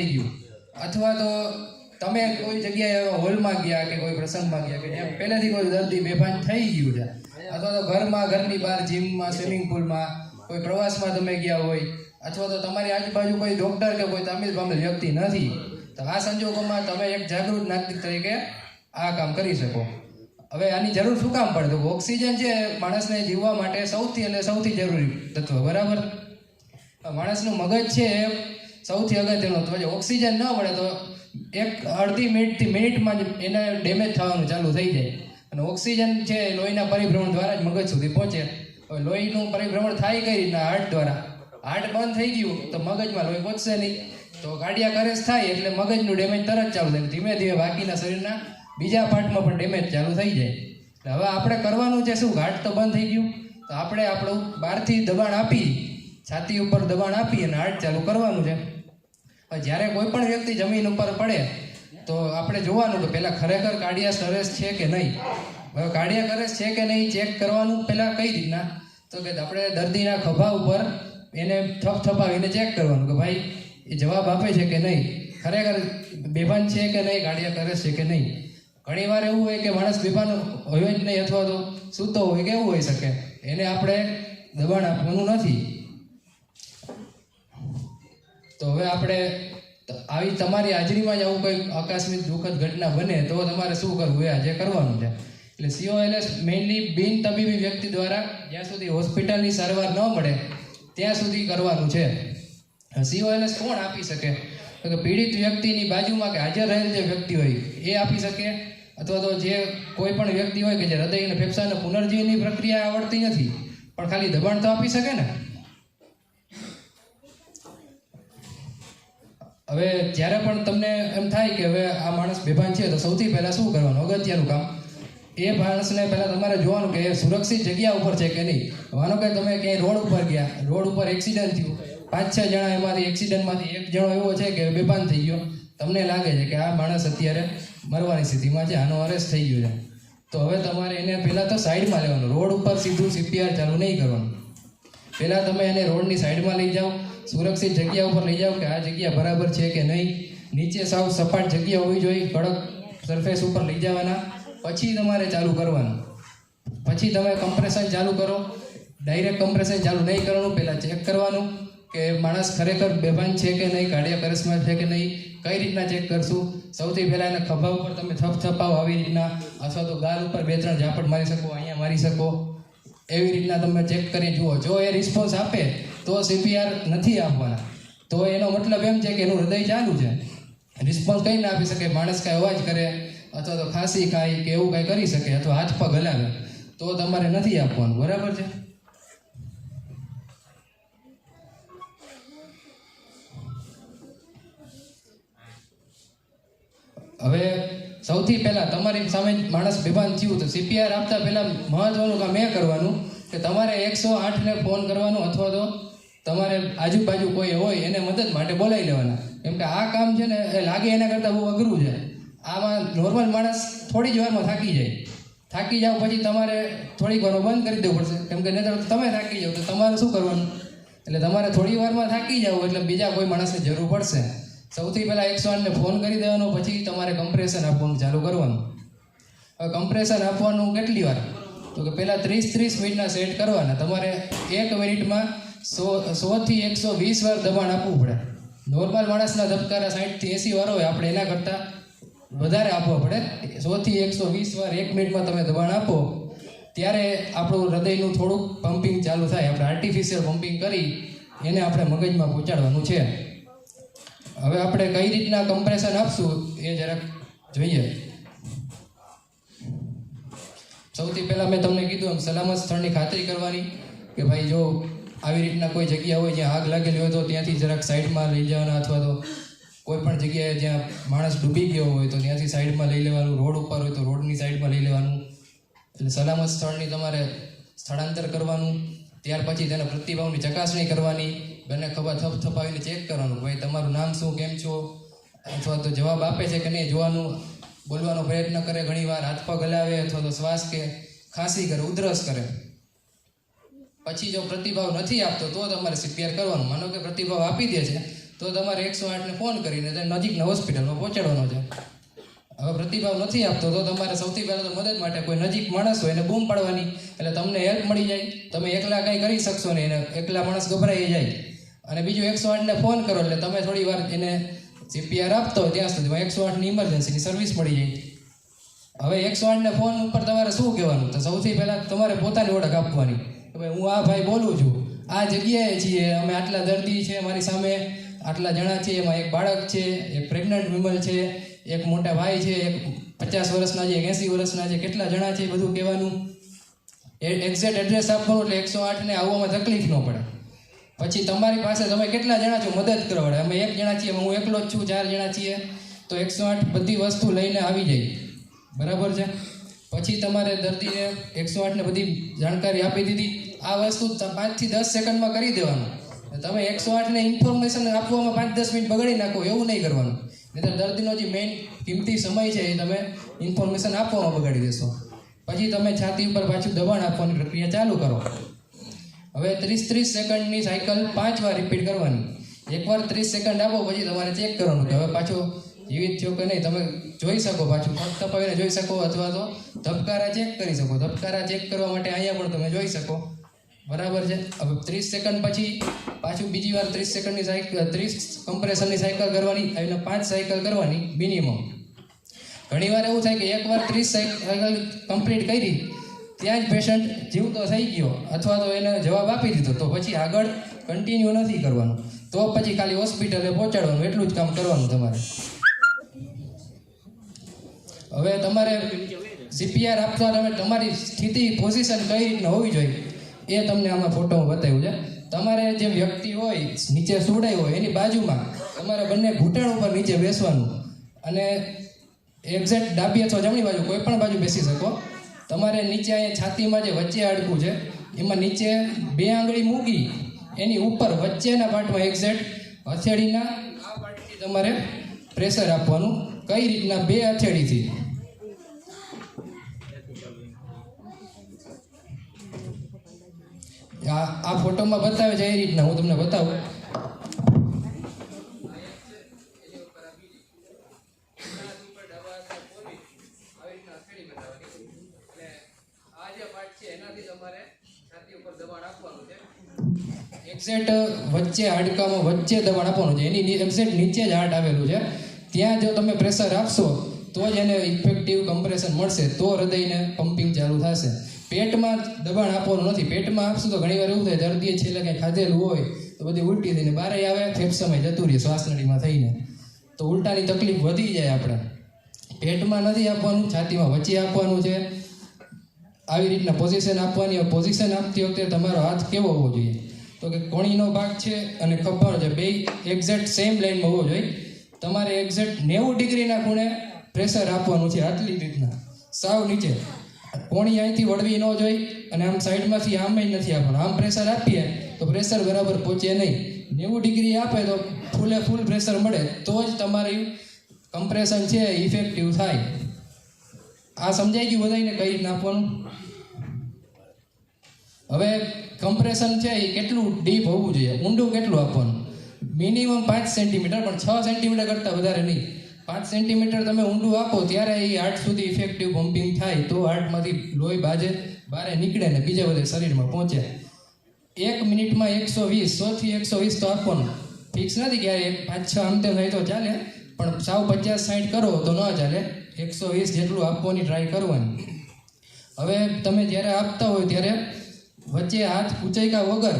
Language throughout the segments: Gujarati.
થઈ ગયું. અથવા તો તમે કોઈ જગ્યાએ હોલમાં ગયા કે કોઈ પ્રસંગમાં ગયા કે જ્યાં પહેલેથી કોઈ દર્દી બેભાન થઈ ગયું છે. અથવા તો ઘરમાં, ઘરની બહાર, જીમમાં, સ્વિમિંગ પુલમાં કોઈ પ્રવાસમાં તમે ગયા હોય, અથવા તો તમારી આજુબાજુ કોઈ ડૉક્ટર કે કોઈ તમિલ પામેલ વ્યક્તિ નથી, તો આ સંજોગોમાં તમે એક જાગૃત નાગરિક તરીકે આ કામ કરી શકો. હવે આની જરૂર શું કામ પડે? ઓક્સિજન છે માણસને જીવવા માટે સૌથી એટલે સૌથી જરૂરી તત્વ, બરાબર? માણસનું મગજ છે સૌથી અગત્યનું તો ઓક્સિજન ન મળે તો એક અડધી મિનિટથી મિનિટમાં જ એને ડેમેજ થવાનું ચાલુ થઈ જાય. અને ઓક્સિજન છે લોહીના પરિભ્રમણ દ્વારા જ મગજ સુધી પહોંચે. હવે લોહીનું પરિભ્રમણ થાય કઈ રીતના? હાર્ટ દ્વારા. હાર્ટ બંધ થઈ ગયું તો મગજમાં લોહી પહોંચશે નહીં. તો કાર્ડિયાક અરેસ્ટ થાય એટલે મગજનું ડેમેજ તરત ચાલુ થાય. ધીમે ધીમે બાકીના શરીરના બીજા પાર્ટમાં પણ ડેમેજ ચાલુ થઈ જાય. એટલે હવે આપણે કરવાનું છે શું? હાર્ટ તો બંધ થઈ ગયું. તો આપણે આપણું બહારથી દબાણ આપી, છાતી ઉપર દબાણ આપી અને હાર્ટ ચાલુ કરવાનું છે. હવે જ્યારે કોઈ પણ વ્યક્તિ જમીન ઉપર પડે, તો આપણે જોવાનું કે પહેલાં ખરેખર કાર્ડિયા અરેસ્ટ છે કે નહીં? હવે કાર્ડિયાક અરેસ્ટ છે કે નહીં ચેક કરવાનું પહેલાં કઈ રીતના? તો કે આપણે દર્દીના ખભા ઉપર એને થપ થપાવીને ચેક કરવાનું કે ભાઈ, એ જવાબ આપે છે કે નહીં? ખરેખર બેભાન છે કે નહીં? કાર્ડિયાક કરે છે કે નહીં? ઘણીવાર એવું હોય કે માણસ બેભાન હોય જ નહીં અથવા તો સૂતો હોય કે એવું હોઈ શકે. એને આપણે દબાણ આપવાનું નથી. તો હવે આપણે આવી તમારી હાજરીમાં જ આવું કંઈક આકસ્મિક દુઃખદ ઘટના બને તો તમારે શું કરવું? એ આજે કરવાનું છે. એટલે સીઓએલએસ મેઇનલી બિન તબીબી વ્યક્તિ દ્વારા જ્યાં સુધી હોસ્પિટલની સારવાર ન મળે, ત્યાં સુધી કરવાનું છે. સીઓએલએસ કોણ આપી શકે? તો કે પીડિત વ્યક્તિની બાજુમાં કે હાજર રહેલ જે વ્યક્તિ હોય, એ આપી શકે? અથવા તો જે કોઈ પણ વ્યક્તિ હોય કે જે હૃદય અને ફેફસાને પુનર્જીવનની પ્રક્રિયા આવડતી નથી, પણ ખાલી દબાણ તો આપી શકે ને? હવે જ્યારે પણ તમને એમ થાય કે હવે આ માણસ બેભાન છે, તો સૌથી પહેલાં શું કરવાનું? અગત્યનું કામ. એ માણસને પહેલાં તમારે જોવાનું કે એ સુરક્ષિત જગ્યા ઉપર છે કે નહીં? માનો કે તમે ક્યાંય રોડ ઉપર ગયા, રોડ ઉપર એક્સિડન્ટ થયું. પાંચ, છ જણા એમાંથી એક્સિડન્ટમાંથી એક જણો એવો છે કે બેભાન થઈ ગયો. તમને લાગે છે કે આ માણસ અત્યારે મરવાની સ્થિતિમાં છે, આનો અરેસ્ટ થઈ ગયો છે. તો હવે તમારે એને પહેલાં તો સાઈડમાં લેવાનું. રોડ ઉપર સીધું સીપીઆર ચાલુ નહીં કરવાનું. પહેલાં તમે એને રોડની સાઈડમાં લઈ જાઓ. સુરક્ષિત જગ્યા ઉપર લઈ જાઓ કે આ જગ્યા બરાબર છે કે નહીં? નીચે સાવ સપાટ જગ્યા હોવી જોઈએ, કડક સરફેસ ઉપર લઈ જવાના. પછી તમારે ચાલુ કરવાનું. પછી તમે કમ્પ્રેશન ચાલુ કરો. ડાયરેક્ટ કમ્પ્રેશન ચાલુ નહીં કરવાનું, પહેલાં ચેક કરવાનું કે માણસ ખરેખર બેભાન છે કે નહીં કાર્ડિયા કરસમાં છે કે નહીં, કઈ રીતના ચેક કરશું? સૌથી પહેલાં એના ખભા ઉપર તમે થપ થપાવો આવી રીતના, અથવા તો ગાલ ઉપર બે ત્રણ ઝાપટ મારી શકો, અહીંયા મારી શકો. એવી રીતના તમે ચેક કરી જુઓ. જો એ રિસ્પોન્સ આપે તો સીપીઆર નથી આપવાના. તો એનો મતલબ એમ છે કે એનું હૃદય ચાલુ છે. રિસ્પોન્સ કંઈ ના આપી શકે? માણસ કાંઈ અવાજ કરે અથવા તો ખાંસી ખાય કે એવું કાંઈ કરી શકે અથવા હાથ પગ હલાવે, તો તમારે નથી આપવાનું. બરાબર છે? હવે સૌથી પહેલાં તમારી સામે માણસ બેભાન થયું તો સીપીઆર આપતા પહેલાં મહત્ત્વનું કામ એ કરવાનું કે તમારે એકસો આઠને ફોન કરવાનો અથવા તો તમારે આજુબાજુ કોઈ હોય એને મદદ માટે બોલાવી લેવાના. કેમ કે આ કામ છે ને એ લાગે એના કરતાં બહુ અઘરું છે. આમાં નોર્મલ માણસ થોડી જ વારમાં થાકી જાય. થાકી જાવ પછી તમારે થોડીક વારમાં બંધ કરી દેવું પડશે. કેમ કે નહીં તમે થાકી જાઓ તો તમારે શું કરવાનું? એટલે તમારે થોડી વારમાં થાકી જાવ એટલે બીજા કોઈ માણસની જરૂર પડશે. સૌથી પહેલાં એકસો આઠને ફોન કરી દેવાનો, પછી તમારે કમ્પ્રેશન આપવાનું ચાલુ કરવાનું. હવે કમ્પ્રેશન આપવાનું કેટલી વાર? તો કે પહેલાં ત્રીસ ત્રીસ મિનિટના સેટ કરવાના. તમારે એક મિનિટમાં સો, સોથી એકસો વીસ વાર દબાણ આપવું પડે. નોર્મલ માણસના ધબકારા સાઠથી એંસી વાર હોય, આપણે એના કરતાં વધારે આપવા પડે. સોથી એકસો વીસ વાર એક મિનિટમાં તમે દબાણ આપો, ત્યારે આપણું હૃદયનું થોડુંક પમ્પિંગ ચાલુ થાય. આપણે આર્ટિફિશિયલ પમ્પિંગ કરી, એને આપણે મગજમાં પહોંચાડવાનું છે. હવે આપણે કઈ રીતના કમ્પ્રેશન આપશું, એ જરાક જોઈએ. સૌથી પહેલાં મેં તમને કીધું એમ, સલામત સ્થળની ખાતરી કરવાની કે ભાઈ જો આવી રીતના કોઈ જગ્યા હોય જ્યાં આગ લાગેલી હોય તો ત્યાંથી જરાક સાઈડમાં લઈ જવાના અથવા તો કોઈ પણ જગ્યાએ જ્યાં માણસ ડૂબી ગયો હોય તો ત્યાંથી સાઈડમાં લઈ લેવાનું, રોડ ઉપર હોય તો રોડની સાઈડમાં લઈ લેવાનું. એટલે સલામત સ્થળની તમારે સ્થળાંતર કરવાનું, ત્યાર પછી તેના પ્રતિભાવની ચકાસણી કરવાની, બંને ખભા થપ થપાવીને ચેક કરવાનું ભાઈ તમારું નામ શું, કેમ છો? અથવા તો જવાબ આપે છે કે નહીં, જોવાનું, બોલવાનો પ્રયત્ન કરે, ઘણીવાર હાથ પગ હલાવે અથવા તો શ્વાસ કે ખાંસી કરે, ઉધરસ કરે. પછી જો પ્રતિભાવ નથી આપતો, તો તમારે સીપીઆર કરવાનું. માનો કે પ્રતિભાવ આપી દે છે, તો તમારે એકસો આઠને ફોન કરીને તેને નજીકના હોસ્પિટલમાં પહોંચાડવાનો છે. હવે પ્રતિભાવ નથી આપતો, તો તમારે સૌથી પહેલાં તો મદદ માટે કોઈ નજીક માણસ હોય એને બૂમ પાડવાની. એટલે તમને હેલ્પ મળી જાય, તમે એકલા કંઈ કરી શકશો નહીં, એને એકલા માણસ ગભરાઈ જાય. અને બીજું એકસો આઠને ફોન કરો, એટલે તમે થોડી વાર એને સીપીઆર આપતો ત્યાં સુધીમાં એકસો આઠની ઇમરજન્સીની સર્વિસ મળી જાય. હવે એકસો આઠને ફોન ઉપર તમારે શું કહેવાનું? તો સૌથી પહેલાં તમારે પોતાની ઓળખ આપવાની. ભાઈ હું આ ભાઈ બોલું છું. આ જગ્યાએ છીએ, અમે આટલા દર્દી છે મારી સામે, આટલા જણા છે, એમાં એક બાળક છે, એક પ્રેગ્નન્ટ વિમલ છે, એક મોટા ભાઈ છે, એક પચાસ વર્ષના છે, એક એંસી વર્ષના છે, કેટલા જણા છે બધું કહેવાનું? એક્ઝેક્ટ એડ્રેસ આપવાનું એટલે એકસો આઠને આવવામાં તકલીફ ન પડે. પછી તમારી પાસે તમે કેટલા જણા છો મદદ કરવડે અમે એક જણા છીએ હું એકલો જ છું, ચાર જણા છીએ. તો એકસો આઠ બધી વસ્તુ લઈને આવી જાય. બરાબર છે? પછી તમારે દર્દીને એકસો આઠને બધી જાણકારી આપી દીધી. આ વસ્તુ પાંચથી દસ સેકન્ડમાં કરી દેવાનું. તમે એકસો આઠને ઇન્ફોર્મેશન આપવામાં પાંચ દસ મિનિટ બગાડી નાખો, એવું નહીં કરવાનું. નહીં દર્દીનો જે મેઇન કિંમતી સમય છે એ તમે ઇન્ફોર્મેશન આપવામાં બગાડી દેશો. પછી તમે છાતી ઉપર પાછું દબાણ આપવાની પ્રક્રિયા ચાલુ કરો. હવે ત્રીસ ત્રીસ સેકન્ડની સાયકલ પાંચ વાર રિપીટ કરવાની. એકવાર ત્રીસ સેકન્ડ આપો, પછી તમારે ચેક કરવાનું કે હવે પાછો જીવિત થયો કે નહીં. તમે જોઈ શકો પાછું, પગ તપાવીને જોઈ શકો અથવા તો ધબકારા ચેક કરી શકો. ધબકારા ચેક કરવા માટે અહીંયા પણ તમે જોઈ શકો. બરાબર છે? હવે ત્રીસ સેકન્ડ પછી પાછું બીજી વાર ત્રીસ સેકન્ડની સાયકલ ત્રીસ કમ્પ્રેશનની સાયકલ કરવાની, એટલે પાંચ સાયકલ કરવાની મિનિમમ ઘણીવાર એવું થાય કે એકવાર ત્રીસ સાયકલ કમ્પ્લીટ કરી, ત્યાં જ પેશન્ટ જીવતો થઈ ગયો, અથવા તો એને જવાબ આપી દીધો, તો પછી આગળ કન્ટિન્યુ નથી કરવાનું. તો પછી ખાલી હોસ્પિટલે પહોંચાડવાનું, એટલું જ કામ કરવાનું તમારે. હવે તમારે સીપીઆર આપતા તમે તમારી સ્થિતિ પોઝિશન કઈ રીતના હોવી જોઈએ? એ તમને આમાં ફોટોમાં બતાવ્યું છે. તમારે જે વ્યક્તિ હોય, નીચે સુડાઈ હોય, એની બાજુમાં તમારે બંને ઘૂંટણ ઉપર નીચે બેસવાનું. અને એક્ઝેક્ટ ડાબી અથવા જમણી બાજુ કોઈ પણ બાજુ બેસી શકો. તમારે નીચે અહીંયા છાતીમાં જે વચ્ચે હાડકું છે, એમાં નીચે બે આંગળી મૂકી, એની ઉપર વચ્ચેના પાર્ટમાં એક્ઝેક્ટ હથેળીના આ પાર્ટથી તમારે પ્રેશર આપવાનું. કઈ રીતના બે હથેળીથી? આ આ ફોટોમાં બતાવે છે એ રીતના, હું તમને બતાવું. એક્ઝેક્ટ વચ્ચે હાડકામાં વચ્ચે દબાણ આપવાનું છે. એની એક્ઝેક્ટ નીચે જ હાર્ટ આવેલું છે. ત્યાં જો તમે પ્રેશર આપશો, તો જ એને ઇફેક્ટિવ કમ્પ્રેશન મળશે. તો હૃદયને પમ્પિંગ ચાલુ થશે. પેટમાં દબાણ આપવાનું નથી. પેટમાં આપશું તો ઘણીવાર એવું થાય, દર્દીએ છેલ્લે કંઈ ખાધેલું હોય તો બધી ઉલટી થઈને બારે આવે, ફેફસામાં જતું રહે શ્વાસનળીમાં થઈને. તો ઉલટાની તકલીફ વધી જાય આપણે. પેટમાં નથી આપવાનું, છાતીમાં વચ્ચે આપવાનું છે. આવી રીતના પોઝિશન આપવાની પોઝિશન આપતી વખતે તમારો હાથ કેવો હોવો જોઈએ? તો કે કોણીનો ભાગ છે અને ખભાનો છે. બે એક્ઝેક્ટ સેમ લાઈનમાં હોવો જોઈએ. તમારે એક્ઝેક્ટ નેવું ડિગ્રીના ખૂણે પ્રેશર આપવાનું છે. આટલી રીતના. સાવ નીચે. કોણી અહીંથી વળવી ન જોઈ અને આમ સાઈડમાંથી આમ નથી આપવાનું આમ પ્રેશર આપીએ તો પ્રેશર બરાબર પહોંચે નહીં. નેવું ડિગ્રી આપે તો ફૂલે ફૂલ પ્રેશર મળે, તો જ તમારી કમ્પ્રેશન છે ઇફેક્ટિવ થાય. આ સમજાઈ ગયું બધાને કઈ આપવાનું? હવે કમ્પ્રેશન છે એ કેટલું ડીપ હોવું જોઈએ? ઊંડું કેટલું આપવાનું? મિનિમમ પાંચ સેન્ટીમીટર પણ છ સેન્ટીમીટર કરતાં વધારે નહીં. પાંચ સેન્ટીમીટર તમે ઊંડું આપો, ત્યારે એ હાર્ટ સુધી ઇફેક્ટિવ પમ્પિંગ થાય. તો હાર્ટમાંથી લોહી બાજે, બારે નીકળે ને બીજા બધે શરીરમાં પહોંચે. એક મિનિટમાં એકસો વીસ, સોથી એકસો વીસ તો આપવાનું. ફિક્સ નથી ક્યારે પાંચ છ આમ તેમ થાય તો ચાલે. પણ સાવ પચાસ સાઠ કરો તો ન ચાલે. એકસો વીસ જેટલું આપવાની ટ્રાય કરવાની. હવે તમે જ્યારે આપતા હોય ત્યારે વચ્ચે હાથ ઉંચાઈકા વગર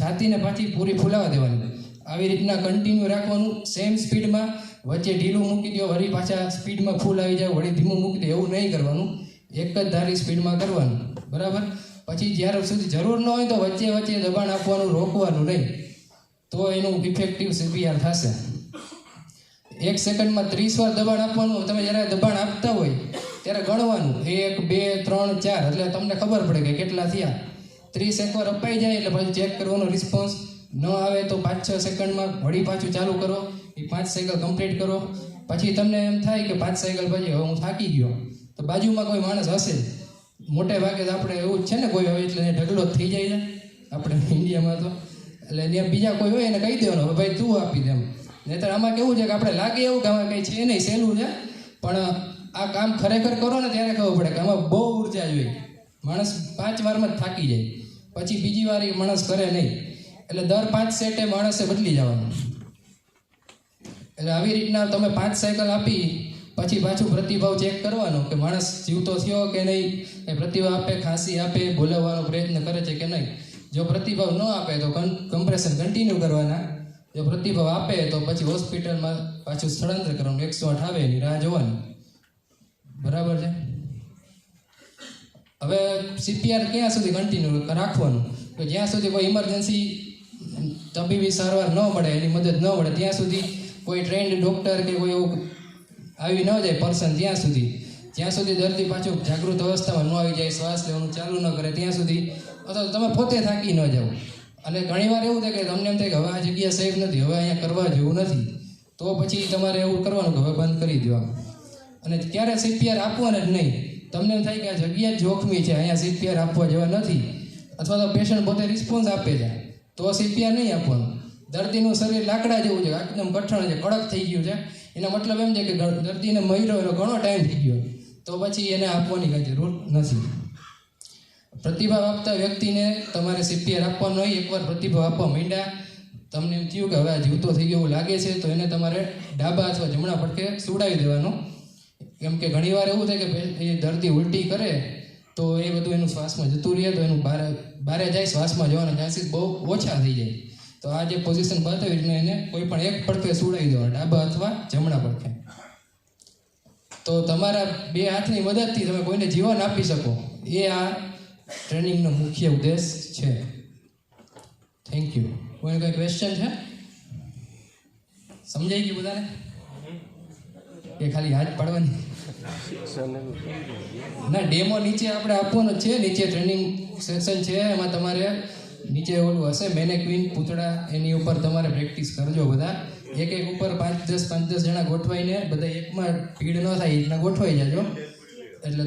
છાતીને પાછી પૂરી ફૂલાવા દેવાની. આવી રીતના કન્ટિન્યુ રાખવાનું. સેમ સ્પીડમાં વચ્ચે ઢીલું મૂકી દો વળી પાછા સ્પીડમાં ફૂલ આવી જાય વળી ધીમું મૂકી દો એવું નહીં કરવાનું. એક જ ધારી સ્પીડમાં કરવાનું, બરાબર? પછી જ્યારે સુધી જરૂર ન હોય તો વચ્ચે વચ્ચે દબાણ આપવાનું, રોકવાનું નહીં. તો એનું ઇફેક્ટિવ સીપીઆર થશે. એક સેકન્ડમાં ત્રીસ વાર દબાણ આપવાનું, તમે જ્યારે દબાણ આપતા હોય, ત્યારે ગણવાનું. એક, બે, ત્રણ, ચાર, એટલે તમને ખબર પડે કે કેટલા થયા. ત્રીસ એકવાર અપાઈ જાય, એટલે પાછું ચેક કરવાનો રિસ્પોન્સ ન આવે તો પાંચ, છ સેકન્ડમાં વળી પાછું ચાલુ કરો. એ પાંચ સાયકલ કમ્પ્લીટ કરો. પછી તમને એમ થાય કે પાંચ સાયકલ પછી હવે હું થાકી ગયો. તો બાજુમાં કોઈ માણસ હશે? મોટે ભાગે તો આપણે એવું જ છે ને, કોઈ હોય એટલે ઢગલો થઈ જાય છે. આપણે ઇન્ડિયામાં તો. એટલે ત્યાં બીજા કોઈ હોય એને કહી દેવાનું ભાઈ તું આપી દે એમ. નહીતર આમાં કેવું છે કે આપણે લાગે એવું કે આમાં કંઈ છે નહીં, સહેલું છે. પણ આ કામ ખરેખર કરો ને ત્યારે ખબર પડે કે આમાં બહુ ઊર્જા જોઈએ. માણસ પાંચ વારમાં જ થાકી જાય. પછી બીજી વાર એ માણસ કરે નહીં. એટલે દર પાંચ સેટે માણસે બદલી જવાનું. એટલે આવી રીતના તમે પાંચ સાયકલ આપી, પછી પાછું પ્રતિભાવ ચેક કરવાનો કે માણસ જીવતો થયો કે નહીં, એ પ્રતિભાવ આપે, ખાંસી આપે, બોલાવવાનો પ્રયત્ન કરે છે કે નહીં. જો પ્રતિભાવ ન આપે તો કમ્પ્રેશન કન્ટિન્યુ કરવાના. જો પ્રતિભાવ આપે તો પછી હોસ્પિટલમાં પાછું સ્થળાંતર કરવાનું, એકસો આઠ આવે એની રાહ જોવાની. બરાબર છે? હવે સીપીઆર ક્યાં સુધી કન્ટિન્યુ રાખવાનું? તો જ્યાં સુધી કોઈ ઇમરજન્સી તબીબી સારવાર ન મળે, એની મદદ ન મળે, ત્યાં સુધી કોઈ ટ્રેન્ડ ડૉક્ટર કે કોઈ એવું આવી ન જાય પર્સન ત્યાં સુધી. જ્યાં સુધી દર્દી પાછું જાગૃત અવસ્થામાં ન આવી જાય, શ્વાસ લેવાનું ચાલુ ન કરે, ત્યાં સુધી અથવા તમે પોતે થાકી ન જાઓ. અને ઘણીવાર એવું થાય કે તમને એમ થાય કે હવે આ જગ્યા સેફ નથી, હવે અહીંયા કરવા જેવું નથી. તો પછી તમારે એવું કરવાનું કે હવે બંધ કરી દેવાનું. અને ક્યારે સીપીઆર આપવાના જ નહીં. તમને એમ થાય કે આ જગ્યા જોખમી છે, અહીંયા સીપીઆર આપવા જેવા નથી. અથવા તો પેશન્ટ પોતે રિસ્પોન્સ આપે છે. તો સીપીઆર નહીં આપવાનું. દર્દીનું શરીર લાકડા જેવું છે, એકદમ કઠણ છે, કડક થઈ ગયું છે. એનો મતલબ એમ છે કે દર્દીને મર્યો એનો ઘણો ટાઈમ થઈ ગયો. તો પછી એને આપવાની કાંઈ જરૂર નથી. પ્રતિભાવ આપતા વ્યક્તિને તમારે સીપીઆર આપવાનો હોય એકવાર પ્રતિભાવ આપવા માંડ્યા. તમને એમ થયું કે હવે આ જીવતો થઈ ગયો એવું લાગે છે, તો એને તમારે ડાબા અથવા જમણા ફટકે સુડાવી દેવાનો. કેમ કે ઘણીવાર એવું થાય કે એ દર્દી ઉલટી કરે, તો એ બધું એનું શ્વાસમાં જતું રહે, તો એનું બારે બારે જાય, શ્વાસમાં જવાના ચાન્સીસ બહુ ઓછા થઈ જાય. તો આ જે પોઝિશન બતાવી એટલે એને કોઈ પણ એક પડખે સુડાવી દેવાના ડાબા અથવા જમણા પડખે. તો તમારા બે હાથની મદદથી તમે કોઈને જીવન આપી શકો. એ આ ટ્રેનિંગનો મુખ્ય ઉદ્દેશ છે. થેન્ક યુ કોઈને કોઈ ક્વેશ્ચન છે? સમજાઈ ગયું બધાને? કે ખાલી હાથ પાડવાની. ના, ડેમો નીચે આપણે આપવાનો છે. નીચે ટ્રેનિંગ સેશન છે. એમાં તમારે નીચે ઓલું હશે મેનેક્વિન પૂતળા, એની ઉપર તમારે પ્રેક્ટિસ કરજો બધા. એક એક ઉપર પાંચ દસ પાંચ દસ જણા ગોઠવાઈને બધા એકમાં ભીડ ન થાય, એ રીતના ગોઠવાઈ જાજો.